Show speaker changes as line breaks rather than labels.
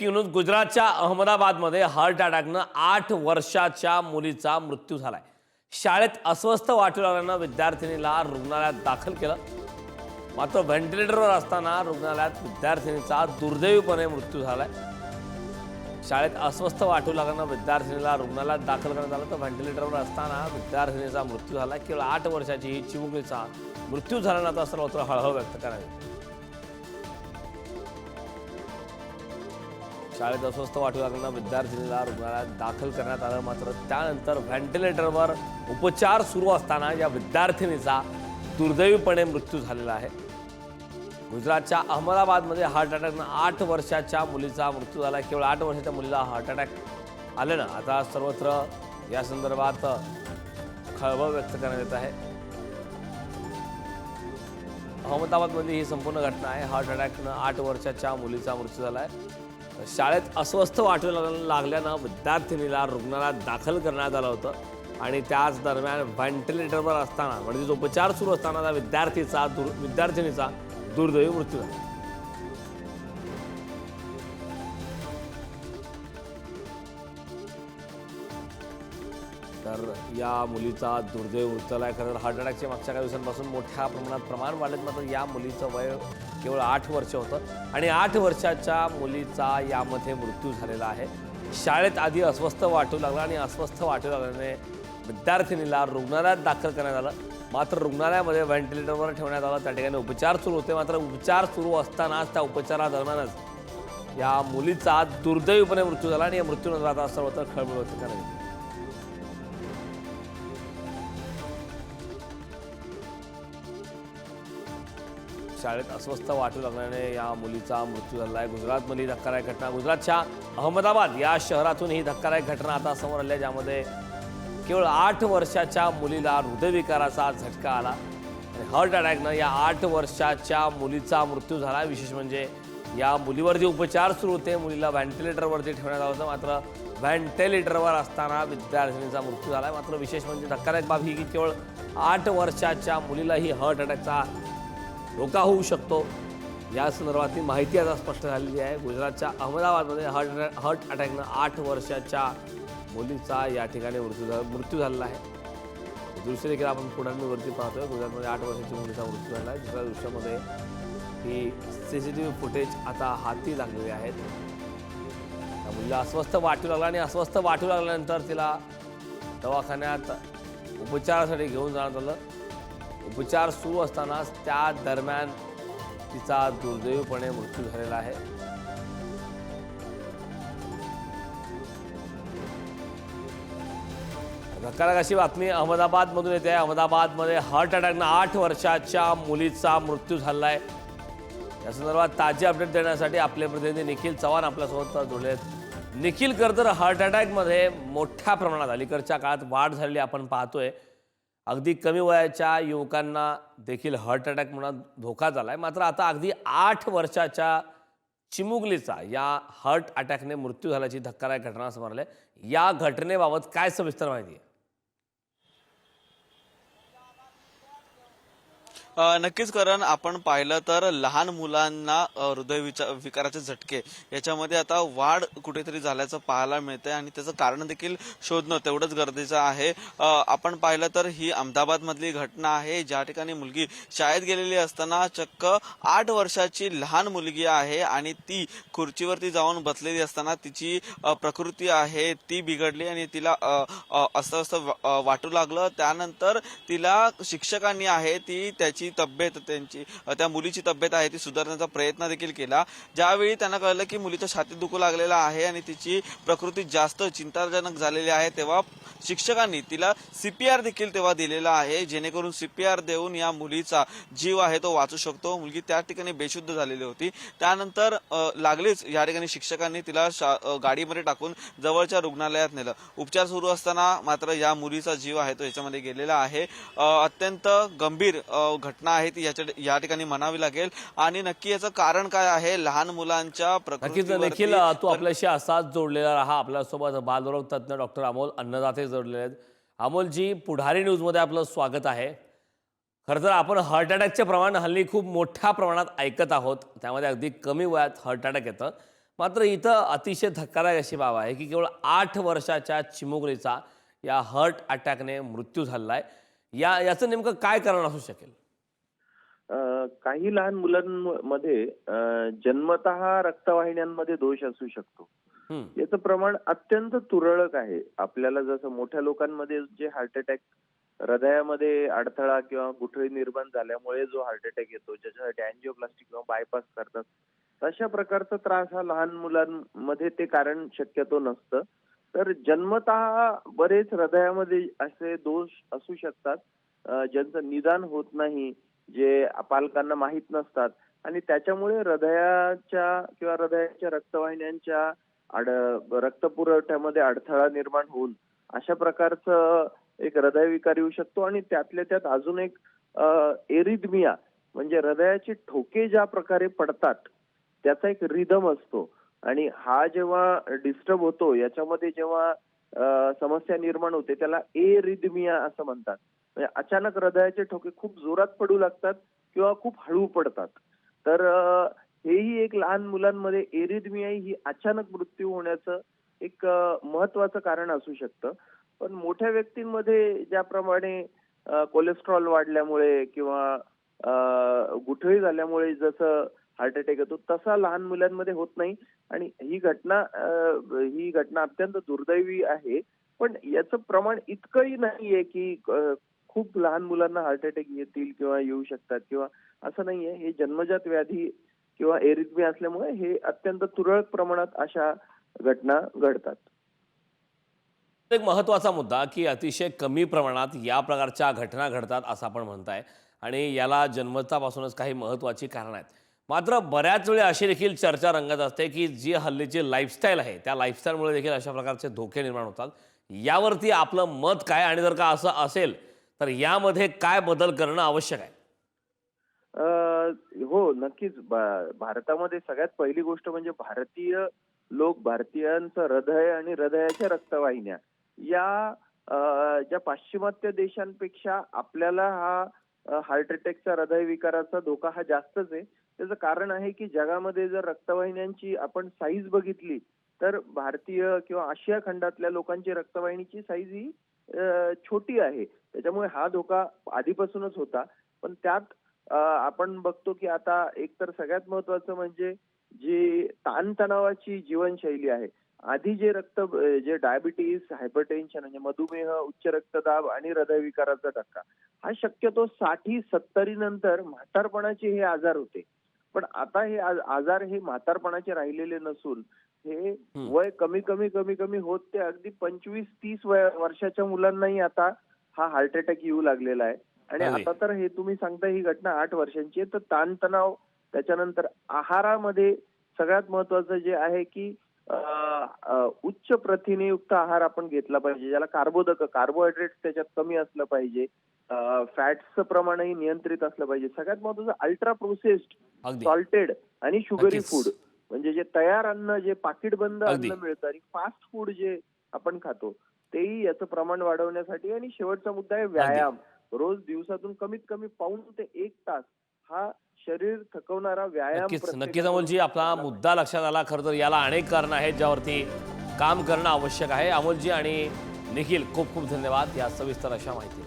News गुजरातच्या अहमदाबादमध्ये heart अटॅकनं आठ वर्षाच्या मुलीचा मृत्यू झालाय. शाळेत अस्वस्थ वाटू लागल्यानं विद्यार्थिनीला रुग्णालयात दाखल केलं. मात्र व्हेंटिलेटरवर असताना रुग्णालयात विद्यार्थिनीचा दुर्दैवीपणे मृत्यू झालाय. शाळेत अस्वस्थ वाटू लागल्यानं विद्यार्थिनीला रुग्णालयात दाखल करण्यात आलं. तर व्हेंटिलेटरवर असताना विद्यार्थिनीचा मृत्यू झाला केवळ आठ वर्षाची ही चिमुकलीचा मृत्यू झाल्यानं आता सर्वत्र हळहळ व्यक्त करावी. शाळेत अस्वस्थ वाटू लागल्यानं विद्यार्थिनीला रुग्णालयात दाखल करण्यात आलं. मात्र त्यानंतर व्हेंटिलेटरवर उपचार सुरू असताना या विद्यार्थिनीचा दुर्दैवीपणे मृत्यू झालेला आहे. गुजरातच्या अहमदाबादमध्ये हार्ट अटॅकनं आठ वर्षाच्या मुलीचा मृत्यू झाला. केवळ आठ वर्षाच्या मुलीला हार्ट अटॅक आलं ना आता सर्वत्र या संदर्भात खळबळ व्यक्त करण्यात येत आहे. अहमदाबादमधली ही संपूर्ण घटना आहे. हार्ट अटॅकनं आठ वर्षाच्या मुलीचा मृत्यू झाला आहे शाळेत अस्वस्थ वाटू लाग- लागल्यानं विद्यार्थिनीला रुग्णालयात दाखल करण्यात आलं होतं. आणि त्याच दरम्यान व्हेंटिलेटरवर असताना म्हणजे उपचार सुरू असताना त्या विद्यार्थीचा दुर विद्यार्थिनीचा दुर्दैवी मृत्यू झाला. तर या मुलीचा दुर्दैव उचलला आहे खरं तर हार्ट अटॅकचे मागच्या काही दिवसांपासून मोठ्या प्रमाणात प्रमाण वाढत मात्र या मुलीचं वय केवळ आठ वर्ष होतं आणि आठ वर्षाच्या मुलीचा यामध्ये मृत्यू झालेला आहे. शाळेत आधी अस्वस्थ वाटू लागला आणि अस्वस्थ वाटू लागल्याने विद्यार्थिनीला रुग्णालयात दाखल करण्यात आलं. मात्र रुग्णालयामध्ये व्हेंटिलेटरवर ठेवण्यात आलं. त्या ठिकाणी उपचार सुरू होते. मात्र उपचार सुरू असतानाच त्या उपचारादरम्यानच या मुलीचा दुर्दैवीपणे मृत्यू झाला आणि या मृत्यूनंतर आता सर्वत्र खळबळ व्यक्त शाळेत अस्वस्थ वाटू लागल्याने या मुलीचा मृत्यू झाला आहे गुजरातमधली धक्कादायक घटना. गुजरातच्या अहमदाबाद या शहरातून ही धक्कादायक घटना आता समोर आली आहे ज्यामध्ये केवळ आठ वर्षाच्या मुलीला हृदयविकाराचा झटका आला. आणि हार्ट अटॅकनं या आठ वर्षाच्या मुलीचा मृत्यू झाला. विशेष म्हणजे या मुलीवर जे उपचार सुरू होते मुलीला व्हेंटिलेटरवरती ठेवण्यात आलं होतं. मात्र व्हेंटिलेटरवर असताना विद्यार्थिनीचा मृत्यू झाला मात्र विशेष म्हणजे धक्कादायक बाब ही की केवळ आठ वर्षाच्या मुलीलाही हार्ट अटॅकचा धोका होऊ शकतो. या संदर्भातली माहिती आता स्पष्ट झालेली आहे. गुजरातच्या अहमदाबादमध्ये हार्ट हार्ट अटॅकनं आठ वर्षाच्या मुलीचा या ठिकाणी मृत्यू झाला मृत्यू झालेला आहे. दुसरे देखील आपण पुढांवरती पाहतोय. गुजरातमध्ये आठ वर्षाच्या मुलीचा मृत्यू झाला आहे. दुसऱ्या दृश्यामध्ये ही C C T V footage आता हाती लागलेली आहेत त्या मुलीला अस्वस्थ वाटू लागला आणि अस्वस्थ वाटू लागल्यानंतर तिला दवाखान्यात उपचारासाठी घेऊन जाण्यात आलं. उपचार सुरू असतानाच त्या दरम्यान तिचा दुर्दैवपणे मृत्यू झालेला आहे. धक्कादायक अशी बातमी अहमदाबादमधून येते. अहमदाबादमध्ये हार्ट अटॅकनं आठ वर्षाच्या मुलीचा मृत्यू झाला आहे. या संदर्भात ताजे अपडेट देण्यासाठी आपले प्रतिनिधी निखिल चव्हाण आपल्यासोबत जोडले आहेत निखिल कर्तर तर हार्ट अटॅकमध्ये मोठ्या प्रमाणात अलीकडच्या काळात वाढ झालेली आपण पाहतोय. अगदी कमी वयाच्या युवकांना देखील हार्ट अटॅक म्हणून धोका झाला आहे मात्र आता अगदी आठ वर्षाच्या चिमुकलीचा या हार्ट अटॅकने मृत्यू झाल्याची धक्कादायक घटना समोर आली आहे. या घटनेबाबत काय सविस्तर माहिती आहे
नक्कीच कारण आपण पाहिलं तर लहान मुलांना हृदय विकाराचे झटके याच्यामध्ये आता वाढ कुठेतरी झाल्याचं पाहायला मिळतंय आणि त्याचं कारण देखील शोधणं तेवढंच गरजेचं आहे. आपण पाहिलं तर ही अहमदाबाद मधली घटना आहे. ज्या ठिकाणी मुलगी शाळेत गेलेली असताना चक्क आठ वर्षाची लहान मुलगी आहे आणि ती खुर्चीवरती जाऊन बसलेली असताना तिची प्रकृती आहे ती बिघडली आणि तिला अ, अस्वस्थ वाटू लागलं. त्यानंतर तिला शिक्षकांनी आहे ती त्याची तब्येत त्यांची त्या मुलीची तब्येत आहे ती सुधारण्याचा प्रयत्न देखील केला. ज्यावेळी त्यांना कळलं की मुलीच्या छातीत दुखू लागलेला आहे आणि तिची प्रकृती जास्त चिंताजनक झालेली आहे तेव्हा शिक्षकांनी तिला सीपीआर देखील तेव्हा दिलेला आहे जेणेकरून सीपीआर देऊन या मुलीचा जीव आहे तो वाचू शकतो. मुलगी त्या ठिकाणी बेशुद्ध झालेली होती. त्यानंतर लागलीच या ठिकाणी शिक्षकांनी तिला शा- गाडीमध्ये टाकून जवळच्या रुग्णालयात नेलं. उपचार सुरू असताना मात्र या मुलीचा जीव आहे तो याच्यामध्ये गेलेला आहे. अत्यंत गंभीर घटना घटना आहे ती याच्या या ठिकाणी म्हणावी लागेल. आणि नक्की याचं कारण काय आहे? लहान मुलांच्या
नक्कीच देखील तू आपल्याशी असाच जोडलेला राहा. आपल्यासोबत बालरोग तज्ज्ञ डॉक्टर अमोल अन्नदाते जोडलेले आहेत. अमोलजी पुढारी न्यूजमध्ये आपलं स्वागत आहे. खरं तर आपण हार्ट अटॅकचे प्रमाण हल्ली खूप मोठ्या प्रमाणात ऐकत आहोत. त्यामध्ये अगदी कमी वयात हार्ट अटॅक येतं. मात्र इथं अतिशय धक्कादायक अशी बाब आहे की केवळ आठ वर्षाच्या चिमुकलीचा या हार्ट अटॅकने मृत्यू झालेला आहे. या याचं नेमकं काय कारण असू शकेल?
काही लहान मुलांमध्ये जन्मतः रक्तवाहिन्यांमध्ये दोष असू शकतो. याचं प्रमाण अत्यंत तुरळक आहे. आपल्याला जसं मोठ्या लोकांमध्ये जे हार्ट अटॅक हृदयामध्ये अडथळा किंवा गुठळी निर्माण झाल्यामुळे जो हार्ट अटॅक येतो ज्याच्यासाठी अँजिओप्लास्टिक किंवा बायपास करतात तशा प्रकारचा त्रास हा लहान मुलांमध्ये ते कारण शक्यतो नसतं. तर जन्मतः बरेच हृदयामध्ये असे दोष असू शकतात ज्यांचं निदान होत नाही जे पालकांना माहीत नसतात. आणि त्याच्यामुळे हृदयाच्या किंवा हृदयाच्या रक्तवाहिन्यांच्या रक्त रक्तपुरवठ्यामध्ये अडथळा निर्माण होऊन अशा प्रकारचं एक हृदयविकार येऊ शकतो. आणि त्यातल्या त्यात अजून एक एरिदमिया म्हणजे हृदयाचे ठोके ज्या प्रकारे पडतात त्याचा एक रिदम असतो. आणि हा जेव्हा डिस्टर्ब होतो याच्यामध्ये जेव्हा समस्या निर्माण होते त्याला एरिदमिया असं म्हणतात. म्हणजे अचानक हृदयाचे ठोके खूप जोरात पडू लागतात किंवा खूप हळू पडतात. तर हेही एक लहान मुलांमध्ये एरिदमिया ही अचानक मृत्यू होण्याचं एक महत्वाचं कारण असू शकतं. पण मोठ्या व्यक्तींमध्ये ज्याप्रमाणे कोलेस्ट्रॉल वाढल्यामुळे किंवा गुठळी झाल्यामुळे जसं हार्ट अटॅक येतो तसा लहान मुलांमध्ये होत नाही. आणि ही घटना ही घटना अत्यंत दुर्दैवी आहे. पण याचं प्रमाण इतकंही नाहीये की खूप लहान मुलांना हार्ट अटॅक येतील किंवा येऊ शकतात किंवा असं नाहीये. हे जन्मजात व्याधी किंवा एरिथमी असल्यामुळे हे अत्यंत तुरळक प्रमाणात अशा घटना घडतात.
एक महत्त्वाचा मुद्दा की अतिशय कमी प्रमाणात या प्रकारच्या घटना घडतात असं आपण म्हणताय. आणि याला जन्मतापासूनच काही महत्वाची कारणं आहेत. मात्र बऱ्याच वेळी अशी देखील चर्चा रंगत असते की जी हल्लीची लाईफस्टाईल आहे त्या लाईफस्टाईलमुळे देखील अशा प्रकारचे धोके निर्माण होतात. यावरती आपलं मत काय? आणि जर का असं असेल तर यामध्ये काय बदल करणं आवश्यक आहे?
हो नक्कीच. भारतामध्ये सगळ्यात पहिली गोष्ट म्हणजे भारतीय लोक भारतीयांचं हृदय आणि हृदयाच्या रक्तवाहिन्या या ज्या पाश्चिमात्य देशांपेक्षा आपल्याला हा हार्ट अटॅकचा हृदय विकाराचा धोका हा जास्तच आहे. त्याचं कारण आहे की जगामध्ये जर रक्तवाहिन्यांची आपण साईज बघितली तर भारतीय किंवा आशिया खंडातल्या लोकांची रक्तवाहिनीची साईज ही छोटी आहे. त्याच्यामुळे हा धोका आधीपासूनच होता. पण त्यात आपण बघतो की आता एकतर सगळ्यात महत्वाचं म्हणजे जी ताणतणावाची जीवनशैली आहे. आधी जे रक्त जे डायबिटीस हायपरटेन्शन म्हणजे मधुमेह उच्च रक्तदाब आणि हृदयविकाराचा धक्का हा शक्यतो साठी सत्तरी नंतर म्हातारपणाचे हे आजार होते. पण आता हे आजार हे म्हातारपणाचे राहिलेले नसून हे. वय कमी कमी कमी कमी होत ते अगदी पंचवीस तीस वर्षाच्या मुलांनाही आता हा हार्ट अटॅक येऊ लागलेला आहे आणि. आता तर हे तुम्ही सांगता ही घटना आठ वर्षांची आहे तर ताणतणाव त्याच्यानंतर आहारामध्ये सगळ्यात महत्वाचं जे आहे की उच्च प्रथिनेयुक्त आहार आपण घेतला पाहिजे ज्याला कार्बोदक कार्बोहायड्रेट त्याच्यात कमी असलं पाहिजे फॅट्सचं प्रमाणही नियंत्रित असलं पाहिजे सगळ्यात महत्वाचं अल्ट्रा प्रोसेस्ड सॉल्टेड आणि शुगरी. फूड म्हणजे जे तयार अन्न जे पाकिटबंद. अन्न मिळतं आणि फास्ट फूड जे आपण खातो तेही याचं प्रमाण वाढवण्यासाठी आणि शेवटचा मुद्दा आहे व्यायाम रोज दिवसातून कमीत कमी पाऊण ते एक तास हा शरीर थकवणारा व्यायाम
नक्कीच अमोलजी आपला मुद्दा लक्षात आला खरं तर याला अनेक कारणं आहेत ज्यावरती काम करणं आवश्यक आहे अमोलजी आणि निखिल खूप खूप धन्यवाद या सविस्तर अशा माहिती.